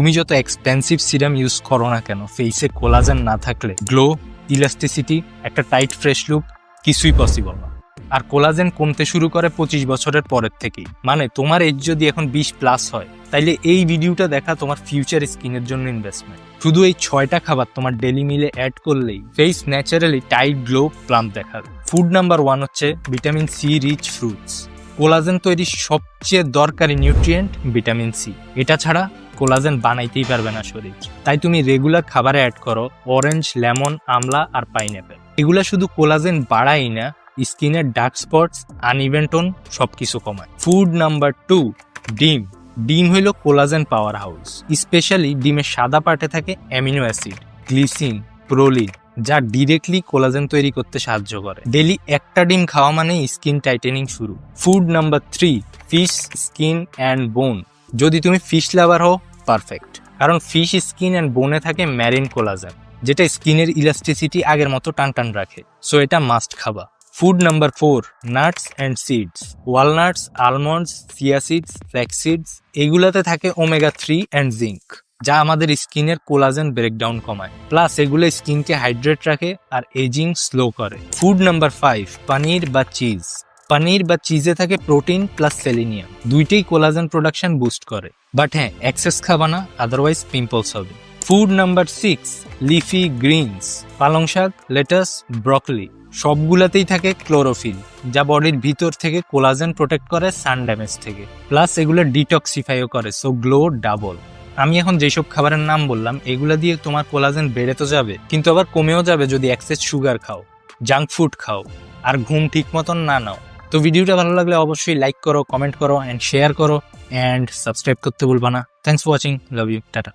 তুমি যত expensive serum use করো না কেন ফেসে কোলাজেন না থাকলে গ্লো ইলাস্টিসিটি একটা টাইট ফ্রেশ লুক কিছুই পসিবল না। আর কোলাজেন কমতে শুরু করে পঁচিশ বছরের পরের থেকেই। মানে তোমার এজ যদি এখন বিশ প্লাস হয়, তাইলে এই ভিডিওটা দেখা তোমার ফিউচার স্কিনের জন্য ইনভেস্টমেন্ট শুধু এই ছয়টা খাবার তোমার ডেলি মিলে অ্যাড করলেই face naturally tight glow plump দেখাবে। ফুড নাম্বার ওয়ান হচ্ছে vitamin C rich fruits collagen তৈরির সবচেয়ে দরকারি নিউট্রিয়েন্ট ভিটামিন সি এটা ছাড়া কোলাজেন বানাইতেই পারবে না শরীর। তাই তুমি রেগুলার খাবারে অ্যাড করো অরেঞ্জ লেমন আমলা আর পাইনঅ্যাপেল এগুলা শুধু কোলাজেন বাড়াই না, স্কিনের ডার্ক স্পটস আনইভেন্টন টোন সবকিছু কমায়। ফুড নাম্বার টু ডিম। ডিম হইল কোলাজেন পাওয়ার হাউস স্পেশালি ডিমের সাদা পার্টে থাকে অ্যামিনো অ্যাসিড গ্লিসিন প্রোলিন যা ডিরেক্টলি কোলাজেন তৈরি করতে সাহায্য করে। ডেলি একটা ডিম খাওয়া মানে স্কিন টাইটেনিং শুরু। Food number three fish skin and bone যদি তুমি ফিশ লাভার হও পারফেক্ট কারণ ফিশ স্কিন অ্যান্ড বোনে থাকে ম্যারিন কোলাজেন যেটা স্কিনের ইলাস্টিসিটি আগের মতো টান টান রাখে। সো এটা মাস্ট খাবা। Food number four nuts and seeds walnuts almonds chia seeds flax seeds এগুলাতে থাকে ওমেগা থ্রি অ্যান্ড জিঙ্ক যা আমাদের স্কিনের কোলাজেন ব্রেকডাউন কমায়। প্লাস এগুলো স্কিনকে হাইড্রেট রাখে আর এজিং স্লো করে। ফুড নাম্বার ফাইভ পানির বা চিজ পানির বা চিজে থাকে প্রোটিন প্লাস সেলিনিয়াম দুইটাই কোলাজেন প্রোডাকশন বুস্ট করে। বাট হ্যাঁ এক্সেস খাবা না আদারওয়াইজ পিম্পলস হবে। Food number six leafy greens পালং শাক লেটাস ব্রকলি সবগুলাতেই থাকে ক্লোরোফিল যা বডির ভিতর থেকে কোলাজেন প্রোটেক্ট করে সান ড্যামেজ থেকে। প্লাস এগুলো ডিটক্সিফাইও করে সো গ্লো ডাবল আমি এখন যেসব খাবারের নাম বললাম, এগুলো দিয়ে তোমার কোলাজেন বেড়ে তো যাবে, কিন্তু আবার কমেও যাবে যদি এক্সেস সুগার খাও। জাঙ্ক ফুড খাও। আর ঘুম ঠিক মতন না নাও। তো ভিডিওটা ভালো লাগলে অবশ্যই লাইক করো কমেন্ট করো অ্যান্ড শেয়ার করো অ্যান্ড সাবস্ক্রাইব করতে ভুলবা না। Thanks for watching love you tata